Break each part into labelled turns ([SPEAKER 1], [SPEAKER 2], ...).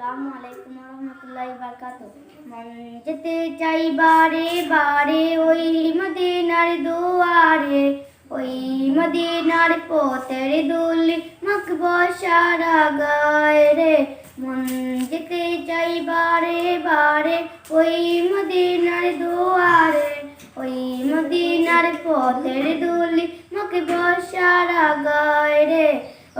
[SPEAKER 1] আসসালামু আলাইকুম রহমতুল্লাহি বারকাতু মন যেতে চাই বারে বারে ওই মদিনার দুয়ারে, ওই মদিনার পথের দুলি মাখব সারা গায়ে রে। মন যেতে চাই বারে বারে ওই মদিনার দুয়ারে, ওই মদিনার পথের দুলি মাখব সারা গায়ে রে।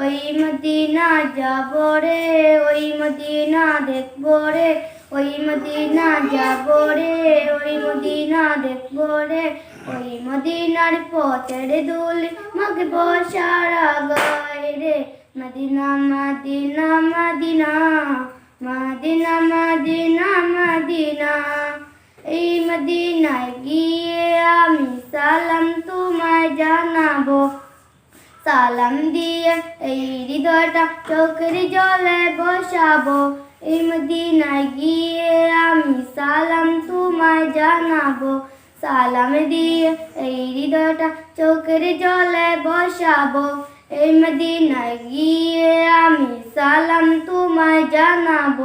[SPEAKER 1] ওই মদিনা যাব রে, ওই মদিনা দেখব রে, ওই মদিনা যাব রে, ওই মদিনা দেখব রে, ওই মদিনার পথের দুল মাকে বসারা গায়ে রে। Medina Medina Medina Medina Medina Medina, এই মদিনায় গিয়ে আমি সালাম জানাব সালাম দিয়ে, এই হৃদয়টা চোখের জলে বসাবো। এই মদিনায় গিয়ে আমি সালাম তোমায় জানাব। সালাম দিয়ে এই হৃদয়টা চোখের জলে বসাবো। এই মদিনায় গিয়ে আমি সালাম তোমায় জানাব।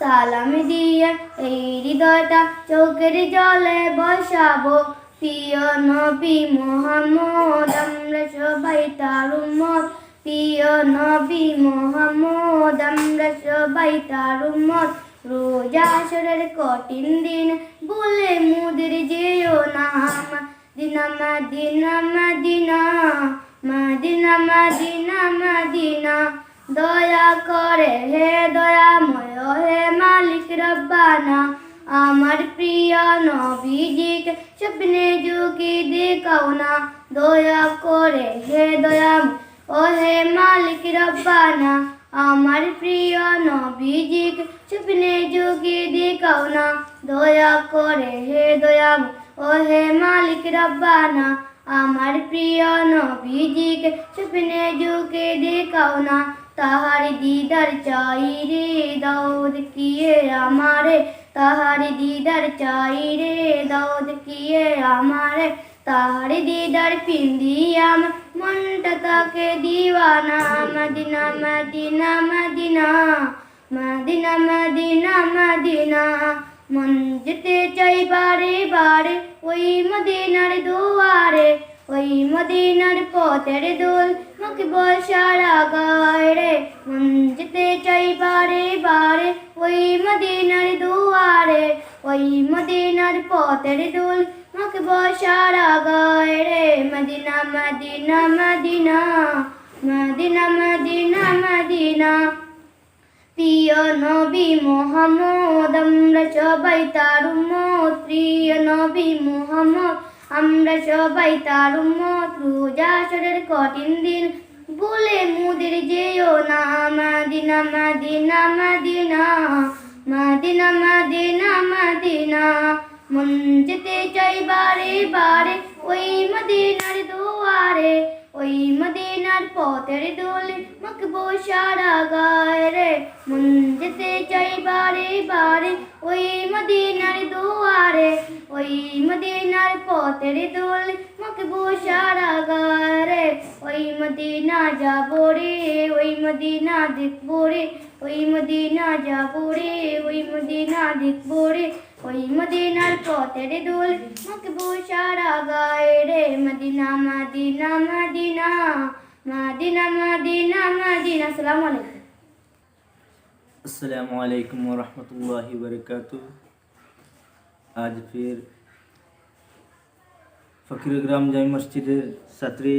[SPEAKER 1] সালাম দিয়ে এই হৃদয়টা চোখের জলে বসাবো। প্রিয় নবী মোহাম্মদ, আমরা সবাই তার উম্মত। প্রিয় নবী মোহাম্মদ, আমরা সবাই তার উম্মত। রোজা আসরের কঠিন দিন, বলে মুদের যেও না। দিনা Madina Medina Medina Medina Madina. দয়া করে হে দয়াময়, হে মালিক রব্বানা। আমার প্রিয় নবীজিকে স্বপ্নে যুগে দেখাও না। দয়া করে হে দয়াম, ও হে মালিক রব্বানা, আমার প্রিয় নবীজিকে স্বপ্নে যুগে দেখাও না। দয়া করে হে দয়াম, ও হে মালিক রব্বানা, আমার প্রিয় নবীজিকে স্বপ্নে যুগে দেখাও না। তাহার দিদার চাই রে, দাউদ কিয়ে আমারে? তাহার দিদার চাই রে, দাউদ কিয়ে আমারে? তাহার দিদার পিন্দিয়াম মনটা তাকে দিওয়ানা Medina Medina Medina Medina Medina Medina. মন যেতে চাই বারে বারে, ওই মদিনার দুয়ারে। ওই মদিনার পথের দোল মুখে বসারা গায় রে। যেতে চাই বারে বারে ওই মদিনার দুয়ারে। ওই মদিনার পথের দোল মুখে বসারা গায় রে। Medina Medina Medina Medina Medina Medina. প্রিয় নবী মোহাম্মদ, আমরা সবাই তার প্রিয় নবী মোহাম্মদ আমরা সবাই তার উম্মত, রোজা আসরের কঠিন দিন। বলে মুদের যেও না, Madina Medina Medina Medina Medina Madina. মন যেতে চাই বারে বারে ওই মদিনার দোষ মদিনার পথের দোলে মাখবো সারা গায়ে রে। মন যেতে চাই বারে বারে ওই মদিনার দুয়ারে। ওই মদিনার পথের দোলে মাখবো সারা গায়ে রে। ওই মদিনা যাব রে, ওই মদিনা দেখব রে। ওই মদিনা যাব রে, ওই মদিনা দেখব রে। ওই মদিনার পথের দোল মাখবো সারা গায়ে রে। Medina Medina Medina. Medina Medina Medina, আসসালামু আলাইকুম।
[SPEAKER 2] আসসালামু আলাইকুম রহমতুল্লাহি বরকাত আজ ফির ফকিরগ্রাম জামি মসজিদের ছাত্রী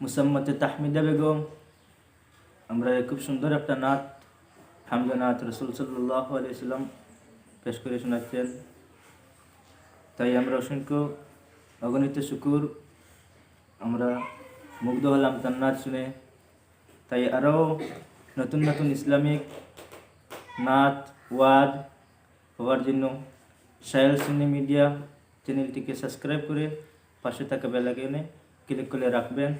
[SPEAKER 2] মুসাম্মত তাহমিদা বেগম। আমরা খুব সুন্দর একটা নাত হামদানাথ রসুল সাল্লাহ আলাইসাল্লাম পেশ করে শোনাচ্ছেন। তাই আমরা অসংখ্য অগণিত শুকুর। আমরা মুগ্ধ হলাম তার নাচ শুনে তাই আরও নতুন নতুন ইসলামিক নাচ ওয়াজ হওয়ার জন্য সাহেল সিনে মিডিয়া চ্যানেলটিকে সাবস্ক্রাইব করে পাশে থাকা বেলাকে ক্লিক করে রাখবেন